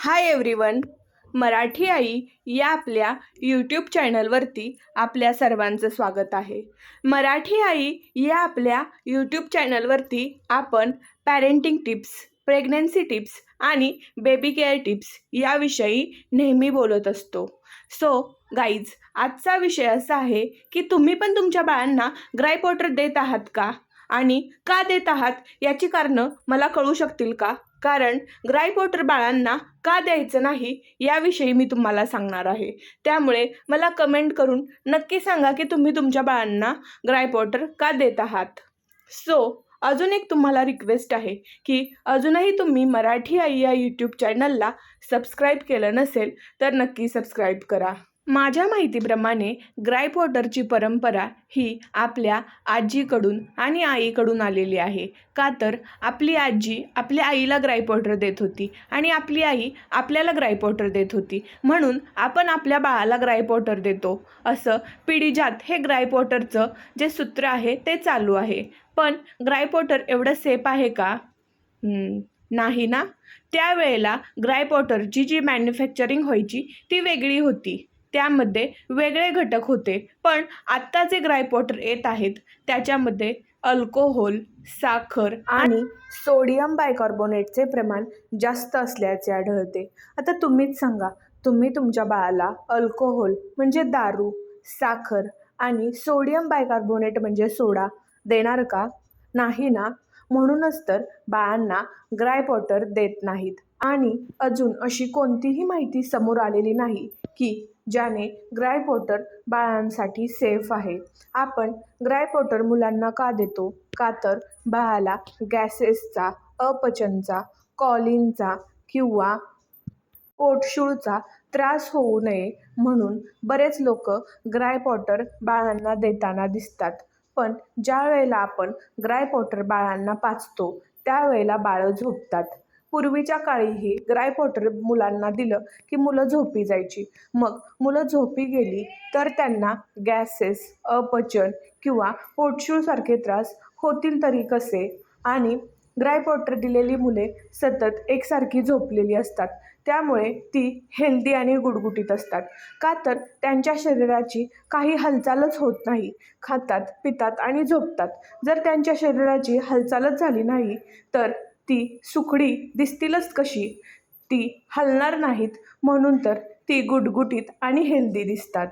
Hi everyone. Marathi आई या आपल्या YouTube चॅनलवरती आपल्या सर्वांचं स्वागत आहे. मराठी आई या आपल्या यूट्यूब चॅनलवरती आपण पॅरेंटिंग टिप्स प्रेग्नन्सी टिप्स आणि बेबी केअर टिप्स याविषयी नेहमी बोलत असतो. सो गाईज आजचा विषय असा आहे की तुम्ही पण तुमच्या बाळांना ग्राईप वॉटर देत आहात का? आणि का देत आहात? याची कारणं मला कळू शकतील का? कारण ग्राईप वॉटर बाळांना का द्यायचं नाही याविषयी मी तुम्हाला सांगणार आहे. त्यामुळे मला कमेंट करून नक्की सांगा की तुम्ही तुमच्या बाळांना ग्राईप वॉटर का देत आहात? सो अजून एक तुम्हाला रिक्वेस्ट आहे की अजूनही तुम्ही मराठी आई या यूट्यूब चॅनलला सबस्क्राईब केलं नसेल तर नक्की सबस्क्राईब करा. माझ्या माहितीप्रमाणे ग्रायपॉटरची परंपरा ही आपल्या आजीकडून आणि आईकडून आलेली आहे. का तर आपली आजी आपल्या आईला ग्राईप वॉटर देत होती आणि आपली आई आपल्याला ग्राईप वॉटर देत होती. म्हणून आपण आपल्या बाळाला ग्राईप वॉटर देतो. असं पिढीजात हे ग्राइपवॉटरचं जे सूत्र आहे ते चालू आहे. पण ग्राइपॉटर एवढं सेफ आहे का? नाही ना. त्यावेळेला ग्राय पॉटरची जी मॅन्युफॅक्चरिंग व्हायची ती वेगळी होती. त्यामध्ये वेगळे घटक होते. पण आत्ता जे ग्राईप वॉटर येत आहेत त्याच्यामध्ये अल्कोहोल साखर आणि सोडियम बायकार्बोनेटचे प्रमाण जास्त असल्याचे आढळते. आता तुम्हीच सांगा तुम्ही तुमच्या बाळाला अल्कोहोल म्हणजे दारू साखर आणि सोडियम बायकार्बोनेट म्हणजे सोडा देणार का? नाही ना? म्हणूनच तर बाळांना ग्रायपॉटर देत नाहीत. आणि अजून अशी कोणतीही माहिती समोर आलेली नाही की ज्याने ग्राईप बाळांसाठी सेफ आहे. आपण ग्राईप मुलांना का देतो? का तर बाळाला गॅसेसचा अपचनचा कॉलिनचा किंवा पोटशूळचा त्रास होऊ नये म्हणून बरेच लोक ग्रायपॉटर बाळांना देताना दिसतात. पण ज्या वेळेला आपण ग्रायपॉटर बाळांना पाचतो त्यावेळेला बाळं झोपतात. पूर्वीच्या काळीही ग्राय वॉटर मुलांना दिलं की मुलं झोपी जायची. मग मुलं झोपी गेली तर त्यांना गॅसेस अपचन किंवा पोटशूळसारखे त्रास होतील तरी कसे? आणि ग्राय वॉटर दिलेली मुले सतत एकसारखी झोपलेली असतात. त्यामुळे ती हेल्दी आणि गुडगुटीत असतात. का तर त्यांच्या शरीराची काही हालचालच होत नाही. खातात पितात आणि झोपतात. जर त्यांच्या शरीराची हालचालच झाली नाही तर ती सुकडी दिसतीलच कशी? ती हलणार नाहीत म्हणून तर ती गुटगुटीत आणि हेल्दी दिसतात.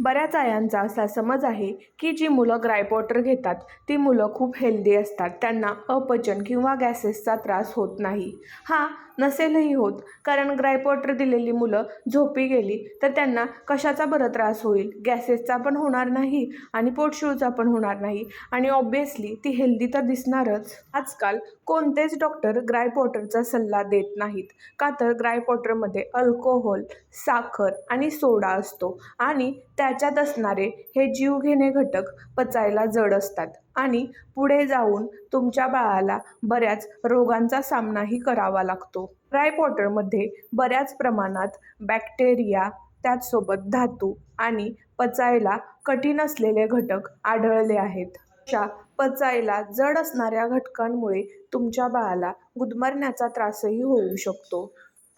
बऱ्याच आयांचा असा समज आहे की जी मुलं ग्रायपॉटर घेतात ती मुलं खूप हेल्दी असतात. त्यांना अपचन किंवा गॅसेसचा त्रास होत नाही. हा नसेलही होत. कारण ग्रायपॉटर दिलेली मुलं झोपी गेली तर त्यांना कशाचा बरं त्रास होईल? गॅसेसचा पण होणार नाही आणि पोटशूळचा पण होणार नाही. आणि ऑब्वियसली ती हेल्दी तर दिसणारच. आजकाल कोणतेच डॉक्टर ग्रायपॉटरचा सल्ला देत नाहीत. का तर ग्रायपॉटरमध्ये अल्कोहोल साखर आणि सोडा असतो. आणि त्या त्याच्यात असणारे हे जीवघेणे घटक पचायला जड असतात. आणि पुढे जाऊन तुमच्या बाळाला बऱ्याच रोगांचा सामनाही करावा लागतो. ड्राय वॉटरमध्ये बऱ्याच प्रमाणात बॅक्टेरिया त्याचसोबत धातू आणि पचायला कठीण असलेले घटक आढळले आहेत. अशा पचायला जड असणाऱ्या घटकांमुळे तुमच्या बाळाला गुदमरण्याचा त्रासही होऊ शकतो.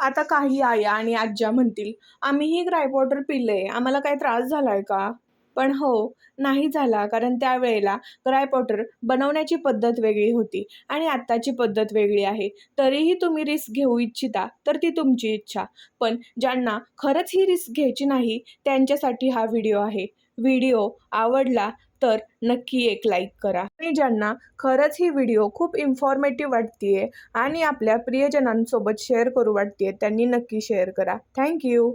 आता काही आया आणि आज्या म्हणतील आम्हीही ग्राय वॉटर पिले आम्हाला काही त्रास झाला आहे का? पण हो नाही झाला कारण त्यावेळेला ग्राय वॉटर बनवण्याची पद्धत वेगळी होती आणि आत्ताची पद्धत वेगळी आहे. तरीही तुम्ही रिस्क घेऊ इच्छिता तर ती तुमची इच्छा. पण ज्यांना खरंच ही रिस्क घ्यायची नाही त्यांच्यासाठी हा व्हिडिओ आहे. व्हिडिओ आवडला तर नक्की एक लाईक करा. आणि ज्यांना खरंच ही व्हिडिओ खूप इन्फॉर्मेटिव्ह वाटतेय आणि आपल्या प्रियजनांसोबत शेअर करू वाटतेय त्यांनी नक्की शेअर करा. थँक्यू